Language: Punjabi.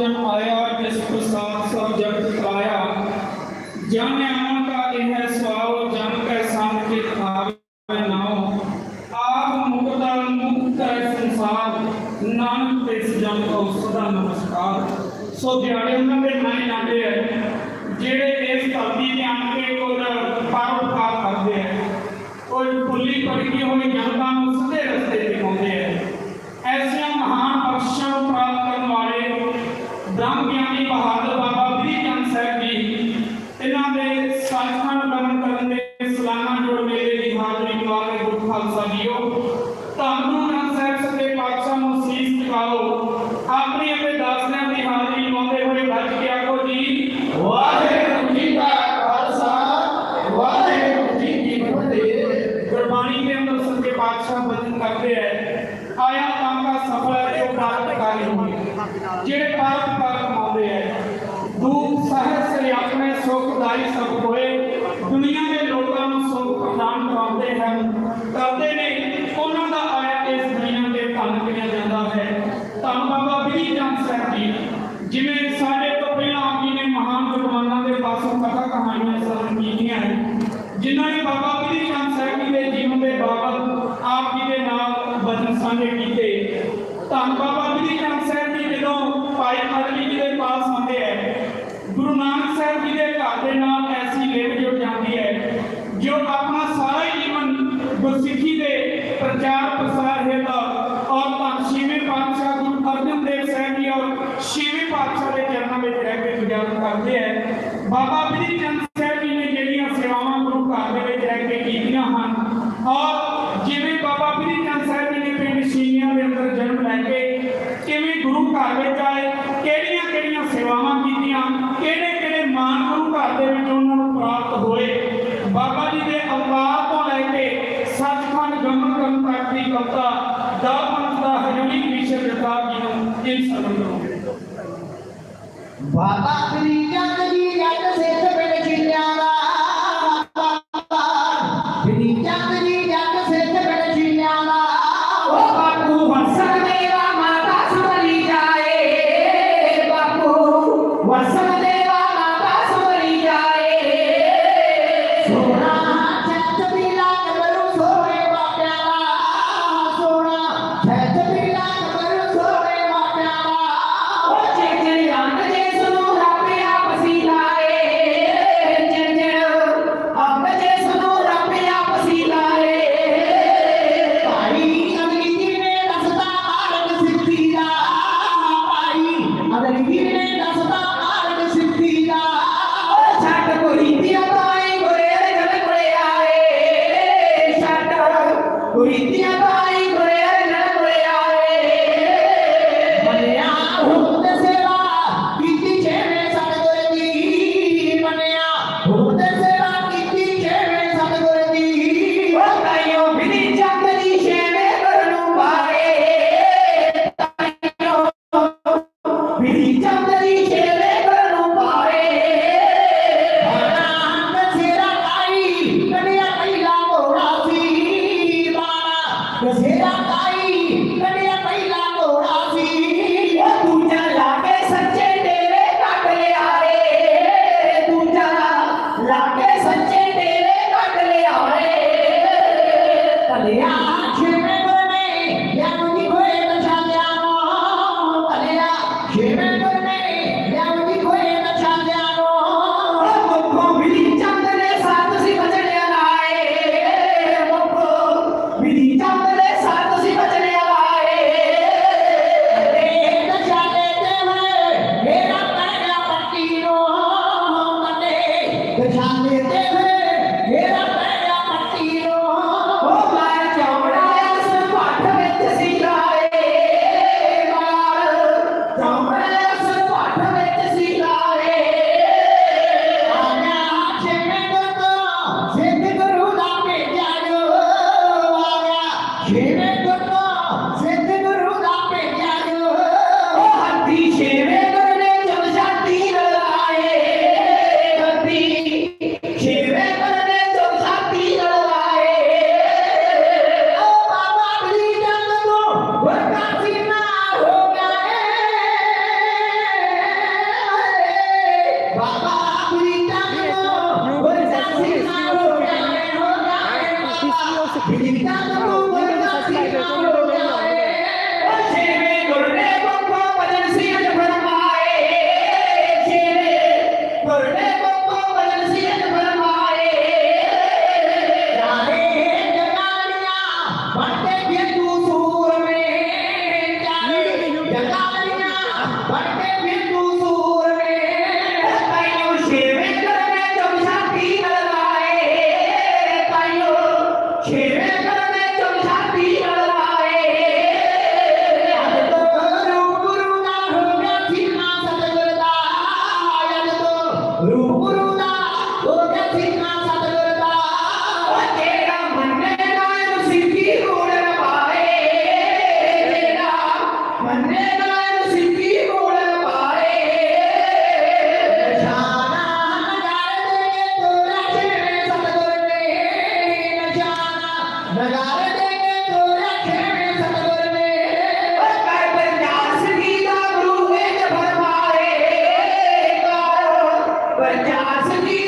ਜਨ ਆਇਆ ਜਿਸ ਪ੍ਰਸਾਦ ਸਭ ਜਗਤ ਪਾਇਆ। ਜਨ ਆਉਣ ਕਾ ਇਹ ਹੈ ਸਵਾਉ ਜਨ ਕੈ ਸੰਗ ਕੇ ਖਾਵੇ ਨਾਉ। ਆਪ ਮੁਕਤਾ ਮੁਕਤ ਹੈ ਸੰਸਾਰ। ਨਾਨਕ ਤੇ ਜਨ ਕੋ ਸਦਾ ਨਮਸਕਾਰ। ਸੋ ਦਿਹਾੜੇ ਉਹਨਾਂ ਦੇ ਨਾਂ ਜਾਂਦੇ ਹੈ ਜਿਹੜੇ ਇਸ ਧਰਤੀ ਤੇ ਆਣ ਕੇ ਕੋਈ ਪਰਉਪਕਾਰ ਕਰਦੇ ਹੈ ਕੋਈ ਭੁੱਲੀ ਭਟਕੀ ਹੋਈ ਜਨਤਾ ਨੂੰ द्राम्य ਹੋਏ ਜਿਹੜੇ ਪ੍ਰਾਪਤਕਾਰ ਕਮਾਉਂਦੇ ਹੈ ਦੁੱਖ, ਸਹਿਜ ਸੇ ਆਪਣੇ ਸੁਖਦਾਈ ਸਭ ਹੋਏ। ਦੁਨੀਆ ਦੇ ਲੋਕਾਂ ਨੂੰ ਸੁਖ ਪ੍ਰਦਾਨ ਕਰਾਉਂਦੇ ਹਨ। ਕਰਦੇ ਨੇ, ਉਹਨਾਂ ਦਾ ਆਇਆ ਇਸ ਦੁਨੀਆ ਦੇ ਧੰਨ ਕਿਹਾ ਜਾਂਦਾ ਹੈ। ਧੰਨ ਬਾਬਾ ਬੀਰ ਚੰਦ ਸਾਹਿਬ ਜੀ। ਜਿਵੇਂ ਸਾਡੇ ਤੋਂ ਪਹਿਲਾਂ ਆਪ ਜੀ ਨੇ ਮਹਾਨ ਵਿਦਵਾਨਾਂ ਦੇ ਪਾਸੋਂ ਕਥਾ ਕਹਾਣੀਆਂ ਸਰਵਣ ਕੀਤੀਆਂ ਜਿਨ੍ਹਾਂ ਨੇ ਬਾਬਾ ਬੀਰ ਚੰਦ ਸਾਹਿਬ ਜੀ ਦੇ ਜੀਵਨ ਦੇ ਬਾਬਤ ਆਪ ਜੀ ਦੇ ਨਾਲ ਬਚਨ ਸਾਂਝੇ ਕੀਤੇ। ਧੰਨ ਬਾਬਾ ਬੀਰ ਚੰਦ ਸਾਹਿਬ ਜੀ ਜਦੋਂ ਭਾਈ ਅਰਲੀ ਜੀ ਦੇ ਪਾਸ ਆਉਂਦੇ ਹੈ ਗੁਰੂ ਨਾਨਕ ਸਾਹਿਬ ਜੀ ਦੇ ਘਰ ਦੇ ਨਾਲ ਐਸੀ ਲੇਟ ਜੁੜ ਜਾਂਦੀ ਹੈ ਜੋ ਆਪਣਾ ਸਾਰਾ ਹੀ ਜੀਵਨ ਗੁਰਸਿੱਖੀ ਦੇ ਪ੍ਰਚਾਰ ਪ੍ਰਸਾਰ ਹੈਗਾ ਔਰ ਧੰਨ ਛੇਵੇਂ ਪਾਤਸ਼ਾਹ ਗੁਰੂ ਅਰਜਨ ਦੇਵ ਸਾਹਿਬ ਜੀ ਔਰ ਛੇਵੇਂ ਪਾਤਸ਼ਾਹ ਦੇ ਚਰਨਾਂ ਵਿੱਚ ਰਹਿ ਕਰਦੇ ਹੈ ਬਾਬਾ ਬੀਰ ਚੰਦ ਸਾਹਿਬ ਜੀ ਨੇ ਜਿਹੜੀਆਂ ਸੇਵਾਵਾਂ ਗੁਰੂ ਘਰ ਦੇ ਵਿੱਚ ਰਹਿ ਕੇ ਕੀਤੀਆਂ ਹਨ, ਔਰ ਜਿਵੇਂ ਬਾਬਾ ਬੀਰ ਚੰਦ ਸਾਹਿਬ ਜੀ ਨੇ ਪਿੰਡ ਸੀਨੀਆਂ ਦੇ ਅੰਦਰ ਜਨਮ ਲੈ ਕੇ ਕਿਵੇਂ ਗੁਰੂ ਘਰ ਵਿੱਚ ਆਏ, ਕਿਹੜੀਆਂ ਕਿਹੜੀਆਂ ਸੇਵਾਵਾਂ ਕੀਤੀਆਂ, ਕਿਹੜੇ ਕਿਹੜੇ ਮਾਨ ਗੁਰੂ ਘਰ ਦੇ ਵਿੱਚ ਉਹਨਾਂ ਨੂੰ ਪ੍ਰਾਪਤ ਹੋਏ। ਬਾਬਾ ਜੀ ਦੇ ਅਵਤਾਰ ਤੋਂ ਲੈ ਕੇ ਸੱਚਖੰਡ ਗਮਨ ਕਰਨ ਤੱਕ ਦੀ ਕਵਤਾ ਦਾ ਪੰਥ ਦਾ ਹਜੂਰੀ ਵਿਸ਼ੇ ਪ੍ਰਤਾਪ ਜੀ ਨੂੰ ਇਹ ਸਰਵਣ ਕਰੋਗੇ ਬਾਬਾ ਕਰੀ Gracias.